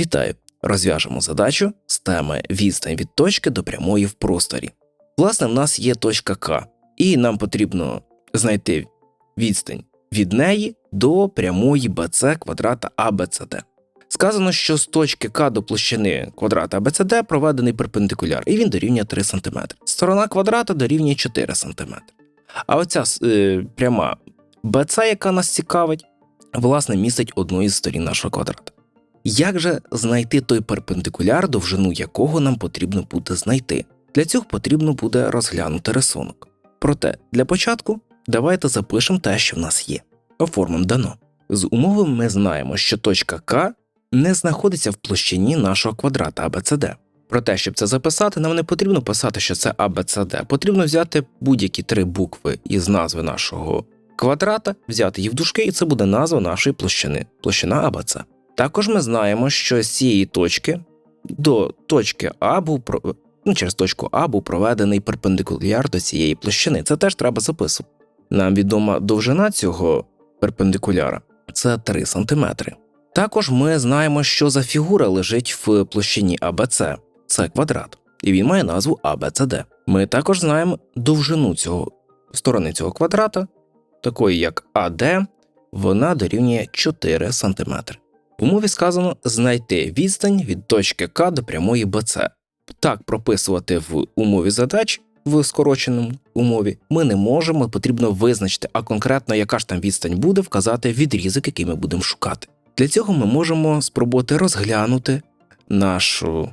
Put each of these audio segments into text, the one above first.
Вітаю! Розв'яжемо задачу з теми відстань від точки до прямої в просторі. Власне, в нас є точка К, і нам потрібно знайти відстань від неї до прямої BC квадрата ABCD. Сказано, що з точки К до площини квадрата ABCD проведений перпендикуляр, і він дорівнює 3 см. Сторона квадрата дорівнює 4 см. А оця е, пряма BC, яка нас цікавить, власне, містить одну із сторін нашого квадрата. Як же знайти той перпендикуляр, довжину якого нам потрібно буде знайти? Для цього потрібно буде розглянути рисунок. Проте, для початку давайте запишемо те, що в нас є. Оформимо дано. З умови ми знаємо, що точка К не знаходиться в площині нашого квадрата ABCD. Проте, щоб це записати, нам не потрібно писати, що це ABCD. Потрібно взяти будь-які три букви із назви нашого квадрата, взяти їх в дужки, і це буде назва нашої площини площина ABC. Також ми знаємо, що з цієї точки до точки А був ну, через точку А був проведений перпендикуляр до цієї площини. Це теж треба записувати. Нам відома довжина цього перпендикуляра це 3 см. Також ми знаємо, що за фігура лежить в площині АБЦ це квадрат, і він має назву ABCD. Ми також знаємо довжину цього сторони цього квадрата, такої як АД, вона дорівнює 4 см. В умові сказано знайти відстань від точки К до прямої БЦ. Так прописувати в умові задач в скороченому умові ми не можемо, потрібно визначити, а конкретно яка ж там відстань буде, вказати відрізок, який ми будемо шукати. Для цього ми можемо спробувати розглянути нашу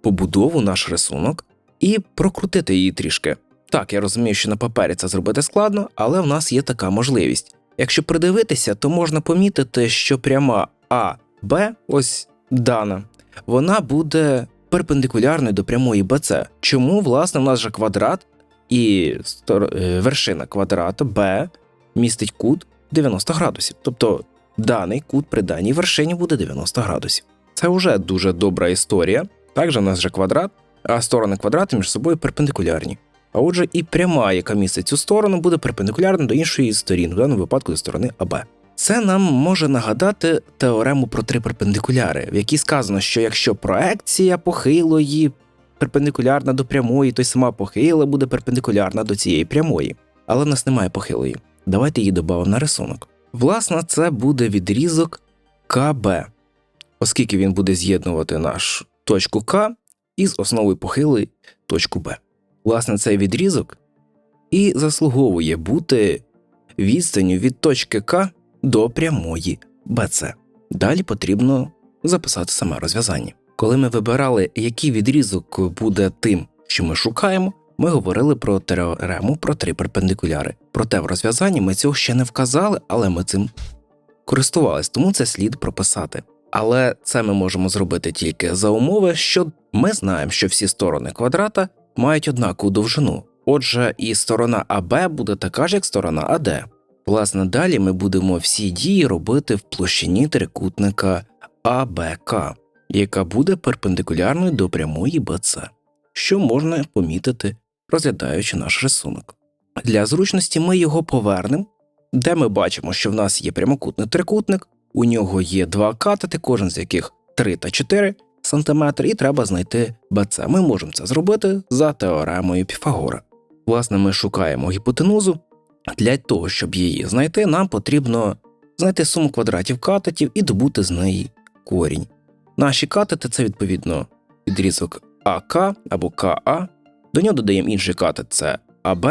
побудову, наш рисунок і прокрутити її трішки. Так, я розумію, що на папері це зробити складно, але в нас є така можливість. Якщо придивитися, то можна помітити, що пряма А, Б, ось дана, вона буде перпендикулярною до прямої БЦ. Чому, власне, в нас же квадрат і е, вершина квадрата Б містить кут 90 градусів. Тобто даний кут при даній вершині буде 90 градусів. Це вже дуже добра історія. Також у нас же квадрат, а сторони квадрата між собою перпендикулярні. А отже, і пряма, яка містить цю сторону, буде перпендикулярна до іншої сторін, в даному випадку до сторони АБ. Це нам може нагадати теорему про три перпендикуляри, в якій сказано, що якщо проекція похилої перпендикулярна до прямої, то й сама похила буде перпендикулярна до цієї прямої. Але в нас немає похилої. Давайте її додамо на рисунок. Власне, це буде відрізок КБ, оскільки він буде з'єднувати наш точку К із основою похилої точку Б. Власне, цей відрізок і заслуговує бути відстанню від точки К до прямої БЦ. Далі потрібно записати саме розв'язання. Коли ми вибирали, який відрізок буде тим, що ми шукаємо, ми говорили про теорему про три перпендикуляри. Проте в розв'язанні ми цього ще не вказали, але ми цим користувались, тому це слід прописати. Але це ми можемо зробити тільки за умови, що ми знаємо, що всі сторони квадрата мають однакову довжину. Отже, і сторона АБ буде така ж, як сторона АД. Власне, далі ми будемо всі дії робити в площині трикутника АБК, яка буде перпендикулярною до прямої БЦ, що можна помітити, розглядаючи наш рисунок. Для зручності ми його повернемо, де ми бачимо, що в нас є прямокутний трикутник, у нього є два катети, кожен з яких 3 та 4 см, і треба знайти БЦ. Ми можемо це зробити за теоремою Піфагора. Власне, ми шукаємо гіпотенузу. Для того, щоб її знайти, нам потрібно знайти суму квадратів катетів і добути з неї корінь. Наші катети це відповідно відрізок АК або КА. До нього додаємо інший катет це АБ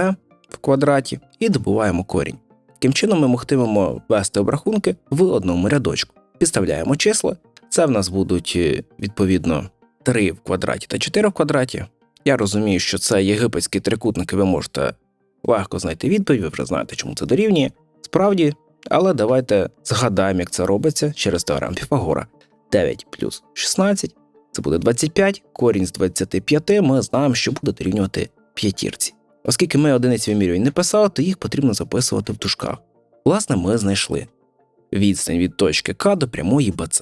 в квадраті і добуваємо корінь. Таким чином ми могтимемо вести обрахунки в одному рядочку. Підставляємо числа. Це в нас будуть е, відповідно 3 в квадраті та 4 в квадраті. Я розумію, що це єгипетські трикутники, ви можете легко знайти відповідь, ви вже знаєте, чому це дорівнює. Справді, але давайте згадаємо, як це робиться через теорему Піфагора. 9 плюс 16 це буде 25, корінь з 25 ми знаємо, що буде дорівнювати п'ятірці. Оскільки ми одиниці вимірювань не писали, то їх потрібно записувати в дужках. Власне, ми знайшли відстань від точки К до прямої БЦ.